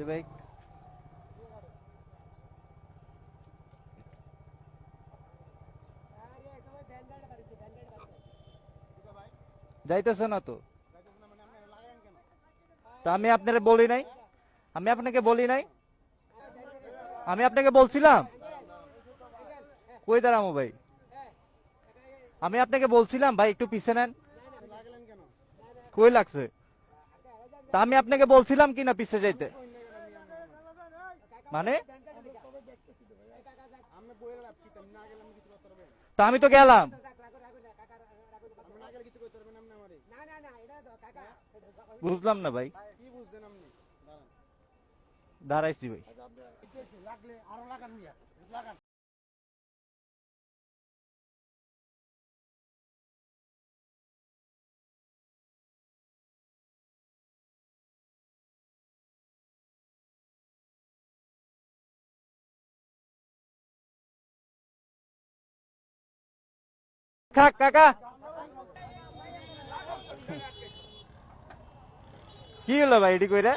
ভাই যাইতেছে না তো। তা আমি আপনারা বলি নাই? আমি আপনাকে বলি নাই? আমি আপনাকে বলছিলাম? কই দাঁড়ামো ভাই? আমি আপনাকে বলছিলাম, ভাই, একটু পিছে নেন। কই লাগছে? তা আমি আপনাকে বলছিলাম কি না পিছে যাইতে মানে আমি বইয়ের লাভ কি আমি না গেলে আমি কিছু করতে পারবেন তা আমি তো গেলাম। বুঝলাম না ভাই। দাঁড়াইছি ভাই। লাগলে আরও লাগান লাগান থাক কাকা। কি হলো ভাই এটি কইরা?